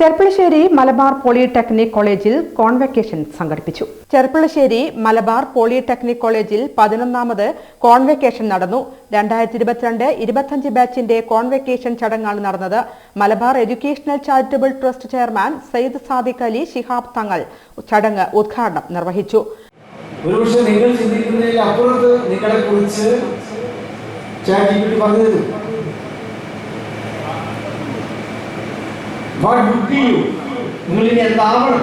Cherpulassery Malabar polytechnic കോളേജിൽ convocation സംഘടിപ്പിച്ചു. Cherpulassery Malabar polytechnic കോളേജിൽ പതിനൊന്നാമത് കോൺവെക്കേഷൻ നടന്നു. രണ്ടായിരത്തി ഇരുപത്തിരണ്ട് ഇരുപത്തഞ്ച് ബാച്ചിന്റെ കോൺവെക്കേഷൻ ചടങ്ങാണ് നടന്നത്. Malabar educational charitable trust chairman Sayyid Sadiq Ali Shihab Thangal ചടങ്ങ് ഉദ്ഘാടനം നിർവഹിച്ചു. ഒരുപക്ഷെ നിങ്ങൾ ചിന്തിക്കുന്നതിൽ അപ്പുറത്ത് നിങ്ങളെ കുറിച്ച് ചാറ്റ് ജി പി പറഞ്ഞു തരും വാട്ട് വുഡ് ബി യു നിങ്ങൾ ഇനി എന്താവണം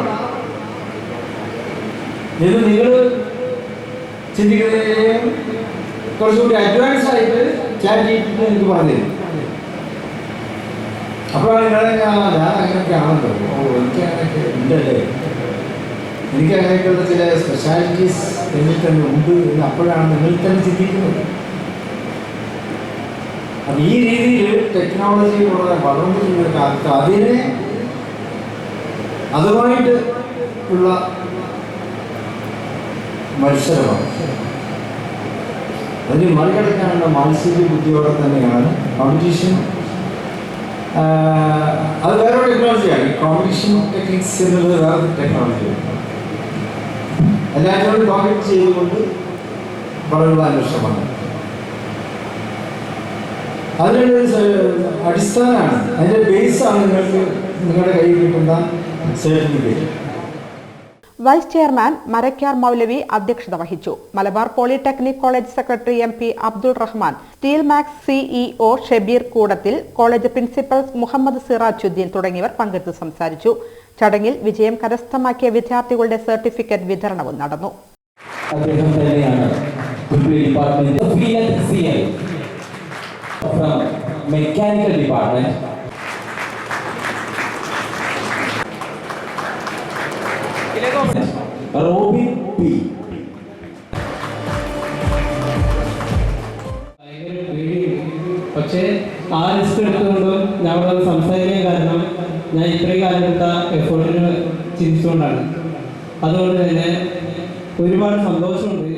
എന്ന് നിങ്ങൾ ചിന്തിക്കുന്നതിലും കുറച്ചുകൂടി അഡ്വാൻസ് ആയിട്ട് ചാറ്റ് ചെയ്തിട്ട് എനിക്ക് പറഞ്ഞു അപ്പോഴാണ് നിങ്ങളെ ഞാൻ അങ്ങനെയൊക്കെ ആണല്ലോ ഓ എനിക്ക് അങ്ങനെയൊക്കെ ഉണ്ടല്ലേ? എനിക്ക് അങ്ങനെയൊക്കെയുള്ള ചില സ്പെഷ്യാലിറ്റീസ് എന്നിൽ തന്നെ ഉണ്ട് എന്ന് അപ്പോഴാണ് നിങ്ങൾ തന്നെ ചിന്തിക്കുന്നത്. അപ്പം ഈ രീതിയിൽ ടെക്നോളജി വളരെ വളർന്നിട്ടുള്ള കാലത്ത് അതിനെ അതുമായിട്ട് ഉള്ള മത്സരമാണ്. അതിന് മറികടക്കാനുള്ള മാനസിക ബുദ്ധിയോടെ തന്നെയാണ് കോമ്പറ്റീഷൻ അത് വേറെ ടെക്നോളജിയാണ് കോമ്പറ്റീഷൻ ടെക്നിക്സ് എന്നുള്ളത് വേറെ ടെക്നോളജിയാണ് എല്ലാവരോടും കോമ്പറ്റ് ചെയ്തുകൊണ്ട് വളരുള്ള അന്വേഷണമാണ് അതിനുള്ള സ- അടിസ്ഥാനമാണ്. അതിന്റെ ബേസാണ് നിങ്ങൾക്ക് നിങ്ങളുടെ കയ്യിൽ കിട്ടുന്ന certificate vice chairman Marakkar Maulavi അധ്യക്ഷത വഹിച്ചു. Malabar polytechnic college secretary M P Abdul Rahman steel max CEO Shabeer Koodathil college principal Muhammad Sirajuddin തുടങ്ങിയവർ പങ്കെടുത്ത് സംസാരിച്ചു. ചടങ്ങിൽ വിജയം കരസ്ഥമാക്കിയ വിദ്യാർത്ഥികളുടെ സർട്ടിഫിക്കറ്റ് വിതരണവും നടന്നു. അദ്ദേഹം mechanical department. Robin P. പക്ഷേ ആ റിസ്ക് എടുത്തുകൊണ്ടും ഞാൻ അവിടെ സംസാരിക്കാൻ കാരണം ഞാൻ ഇത്രയും കാലം എടുത്ത എഫേർട്ടിന് ചിന്തിച്ചുകൊണ്ടാണ്. അതുകൊണ്ട് തന്നെ ഒരുപാട് സന്തോഷമുണ്ട്.